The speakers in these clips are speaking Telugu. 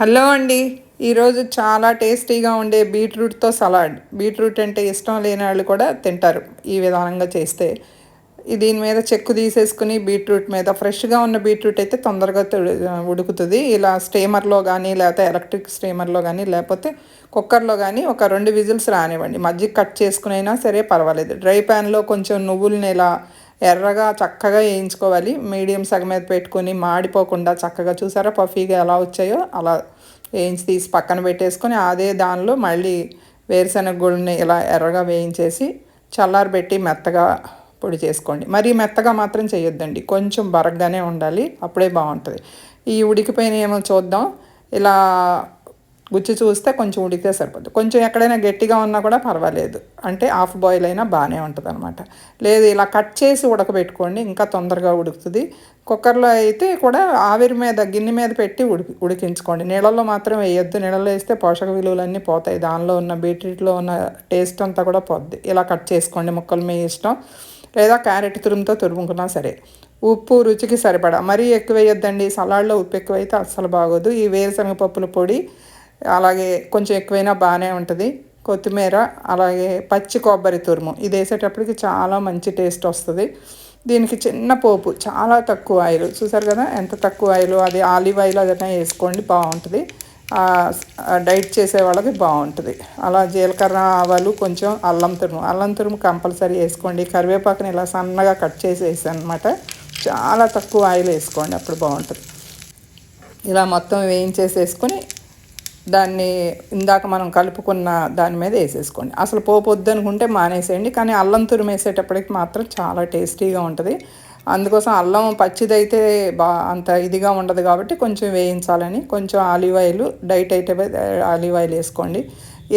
హలో అండి. ఈరోజు చాలా టేస్టీగా ఉండే బీట్రూట్తో సలాడ్. బీట్రూట్ అంటే ఇష్టం లేని వాళ్ళు కూడా తింటారు ఈ విధానంగా చేస్తే. దీని మీద చెక్కు తీసేసుకుని బీట్రూట్ మీద ఫ్రెష్గా ఉన్న బీట్రూట్ అయితే తొందరగా ఉడుకుతుంది. ఇలా స్టీమర్లో కానీ లేకపోతే ఎలక్ట్రిక్ స్టీమర్లో కానీ లేకపోతే కుక్కర్లో కానీ ఒక రెండు విజిల్స్ రానివ్వండి. మజ్జిగ కట్ చేసుకునైనా సరే పర్వాలేదు. డ్రై ప్యాన్లో కొంచెం నువ్వుల్ని ఇలా ఎర్రగా చక్కగా వేయించుకోవాలి. మీడియం సగం మీద పెట్టుకొని మాడిపోకుండా చక్కగా చూసారా? పఫీగా ఎలా వచ్చాయో అలా వేయించి తీసి పక్కన పెట్టేసుకొని అదే దానిలో మళ్ళీ వేరుశనగ గుళ్ళని ఇలా ఎర్రగా వేయించేసి చల్లారబెట్టి మెత్తగా పొడి చేసుకోండి. మరీ మెత్తగా మాత్రం చేయొద్దండి. కొంచెం బరగ్గానే ఉండాలి. అప్పుడే బాగుంటుంది. ఈ ఉడికిపోయిన ఏమో చూద్దాం. ఇలా గుచ్చి చూస్తే కొంచెం ఉడికితే సరిపోతుంది కొంచెం ఎక్కడైనా గట్టిగా ఉన్నా కూడా పర్వాలేదు. అంటే హాఫ్ బాయిల్ అయినా బాగానే ఉంటుంది అనమాట లేదు ఇలా కట్ చేసి ఉడకబెట్టుకోండి ఇంకా తొందరగా ఉడుకుతుంది. కుక్కర్లో అయితే కూడా ఆవిరి మీద గిన్నె మీద పెట్టి ఉడికి ఉడికించుకోండి. నీళ్ళల్లో మాత్రం వేయొద్దు. నీళ్ళలో వేస్తే పోషక విలువలన్నీ పోతాయి. దానిలో ఉన్న బీట్రూట్లో ఉన్న టేస్ట్ అంతా కూడా పోద్ది. ఇలా కట్ చేసుకోండి. ముక్కలు మీ ఇష్టం. లేదా క్యారెట్ తురుముతో తురుముకున్నా సరే. ఉప్పు రుచికి సరిపడా. మరీ ఎక్కువ వేయొద్దండి. సలాడ్లో ఉప్పు ఎక్కువైతే అస్సలు బాగోదు. ఈ వేరుశనగ పప్పుల పొడి అలాగే కొంచెం ఎక్కువైనా బాగానే ఉంటుంది. కొత్తిమీర అలాగే పచ్చి కొబ్బరి తురుము ఇది వేసేటప్పటికి చాలా మంచి టేస్ట్ వస్తుంది. దీనికి చిన్న పోపు చాలా తక్కువ ఆయిల్. చూసారు కదా ఎంత తక్కువ ఆయిల్? అది ఆలివ్ ఆయిల్ అదైనా వేసుకోండి బాగుంటుంది. డైట్ చేసే వాళ్ళకి బాగుంటుంది. అలా జీలకర్ర ఆవాలు కొంచెం అల్లం తురుము. అల్లం తురుము కంపల్సరీ వేసుకోండి. కరివేపాకుని ఇలా సన్నగా కట్ చేసి వేసాను అనమాట చాలా తక్కువ ఆయిల్ వేసుకోండి అప్పుడు బాగుంటుంది. ఇలా మొత్తం వేయించేసి వేసుకొని దాన్ని ఇందాక మనం కలుపుకున్న దాని మీద వేసేసుకోండి. అసలు పోపు వద్దనుకుంటే మానేసేయండి కానీ అల్లం తురుము వేసేటప్పటికి మాత్రం చాలా టేస్టీగా ఉంటుంది. అందుకోసం అల్లం పచ్చిదైతే బా అంత ఇదిగా ఉండదు కాబట్టి కొంచెం వేయించాలని కొంచెం ఆలివ్ ఆయిల్ డైట్ అయితే ఆలివ్ ఆయిల్ వేసుకోండి.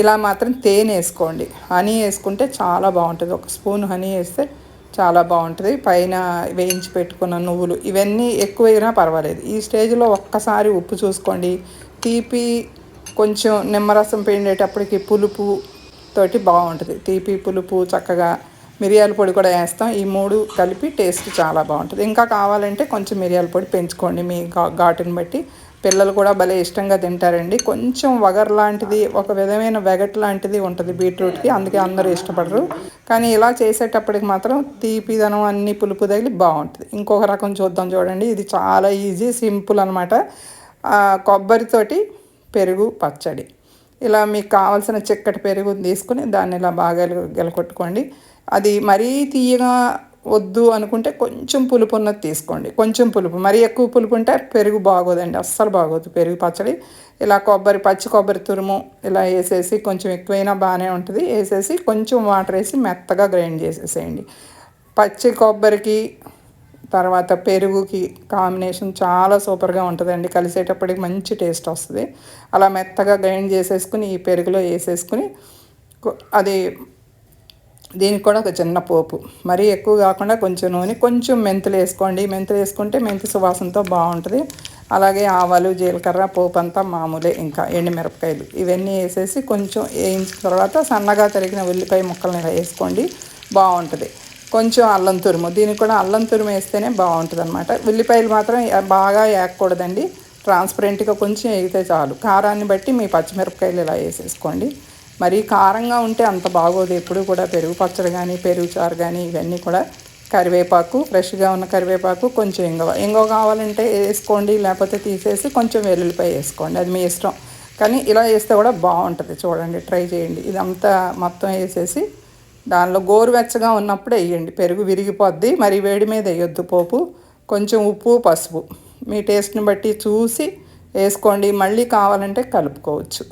ఇలా మాత్రం తేనె వేసుకోండి. హనీ వేసుకుంటే చాలా బాగుంటుంది. ఒక స్పూన్ హనీ వేస్తే చాలా బాగుంటుంది. పైన వేయించి పెట్టుకున్న నువ్వులు ఇవన్నీ ఎక్కువైనా పర్వాలేదు. ఈ స్టేజ్లో ఒక్కసారి ఉప్పు చూసుకోండి. తీపి కొంచెం నిమ్మరసం పిండేటప్పటికి పులుపు తోటి బాగుంటుంది. తీపి పులుపు చక్కగా మిరియాల పొడి కూడా వేస్తాం. ఈ మూడు కలిపి టేస్ట్ చాలా బాగుంటుంది. ఇంకా కావాలంటే కొంచెం మిరియాల పొడి పెంచుకోండి. మీ ఘాటుని బట్టి. పిల్లలు కూడా భలే ఇష్టంగా తింటారండి. కొంచెం వగర్ లాంటిది ఒక విధమైన వెగట్ లాంటిది ఉంటుంది బీట్రూట్కి. అందుకే అందరూ ఇష్టపడరు. కానీ ఇలా చేసేటప్పటికి మాత్రం తీపిదనం అన్ని పులుపు తగిలి బాగుంటుంది. ఇంకొక రకం చూద్దాం చూడండి. ఇది చాలా ఈజీ సింపుల్ అనమాట కొబ్బరితోటి పెరుగు పచ్చడి. ఇలా మీకు కావాల్సిన చిక్కటి పెరుగు తీసుకుని దాన్ని ఇలా బాగా గెలకొట్టుకోండి అది మరీ తీయగా వద్దు అనుకుంటే కొంచెం పులుపు ఉన్నది తీసుకోండి. కొంచెం పులుపు. మరీ ఎక్కువ పులుపు ఉంటే పెరుగు బాగోదండి. అస్సలు బాగోదు పెరుగు పచ్చడి. ఇలా కొబ్బరి పచ్చి కొబ్బరి తురుము ఇలా వేసేసి కొంచెం ఎక్కువైనా బాగానే ఉంటుంది. వేసేసి కొంచెం వాటర్ వేసి మెత్తగా గ్రైండ్ చేసేసేయండి. పచ్చి కొబ్బరికి తర్వాత పెరుగుకి కాంబినేషన్ చాలా సూపర్గా ఉంటుందండి. కలిసేటప్పటికి మంచి టేస్ట్ వస్తుంది. అలా మెత్తగా గ్రైండ్ చేసేసుకుని ఈ పెరుగులో వేసేసుకుని అది దీనికి కూడా ఒక చిన్న పోపు. మరీ ఎక్కువ కాకుండా కొంచెం నూనె కొంచెం మెంతులు వేసుకోండి. మెంతులు వేసుకుంటే మెంతి సువాసనతో బాగుంటుంది. అలాగే ఆవాలు జీలకర్ర పోపు అంతా మామూలే ఇంకా ఎండుమిరపకాయలు. ఇవన్నీ వేసేసి కొంచెం వేయించిన తర్వాత సన్నగా తరిగిన ఉల్లిపాయ ముక్కలని వేసుకోండి. బాగుంటుంది. కొంచెం అల్లం తురుము. దీనికి కూడా అల్లం తురుము వేస్తేనే బాగుంటుంది అనమాట ఉల్లిపాయలు మాత్రం బాగా వేయకూడదండి ట్రాన్స్పరెంట్గా కొంచెం వేగితే చాలు. కారాన్ని బట్టి మీ పచ్చిమిరపకాయలు ఇలా వేసేసుకోండి. మరి కారంగా ఉంటే అంత బాగోదు. ఎప్పుడు కూడా పెరుగు పచ్చడి కానీ పెరుగు చారు కానీ ఇవన్నీ కూడా కరివేపాకు ఫ్రెష్గా ఉన్న కరివేపాకు కొంచెం ఇంగవ. ఇంగవ కావాలంటే వేసుకోండి. లేకపోతే తీసేసి కొంచెం వెల్లుల్లిపాయ వేసుకోండి. అది మీ ఇష్టం. కానీ ఇలా వేస్తే కూడా బాగుంటుంది. చూడండి ట్రై చేయండి. ఇదంతా మొత్తం వేసేసి దానిలో గోరువెచ్చగా ఉన్నప్పుడు వేయండి. పెరుగు విరిగిపోద్ది. మరి వేడి మీద వేయొద్దు పోపు. కొంచెం ఉప్పు పసుపు. మీ టేస్ట్ని బట్టి చూసి వేసుకోండి. మళ్ళీ కావాలంటే కలుపుకోవచ్చు.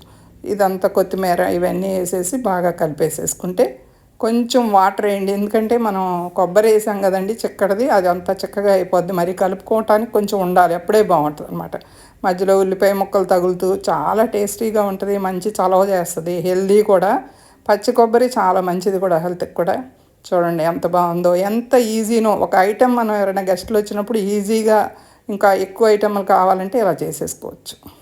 ఇదంతా కొత్తిమీర ఇవన్నీ వేసేసి బాగా కలిపేసేసుకుంటే కొంచెం వాటర్ వేయండి. ఎందుకంటే మనం కొబ్బరి వేసాం కదండి చిక్కడిది. అది అంతా చిక్కగా అయిపోద్ది. మరి కలుపుకోవటానికి కొంచెం ఉండాలి. అప్పుడే బాగుంటుంది అనమాట మధ్యలో ఉల్లిపాయ ముక్కలు తగులుతూ చాలా టేస్టీగా ఉంటుంది. మంచి చలవ చేస్తుంది. హెల్దీ కూడా. పచ్చి కొబ్బరి చాలా మంచిది కూడా హెల్త్కి కూడా. చూడండి ఎంత బాగుందో ఎంత ఈజీనో. ఒక ఐటెం మనం ఎవరైనా గెస్ట్లు వచ్చినప్పుడు ఈజీగా ఇంకా ఎక్కువ ఐటెంలు కావాలంటే ఇలా చేసేసుకోవచ్చు.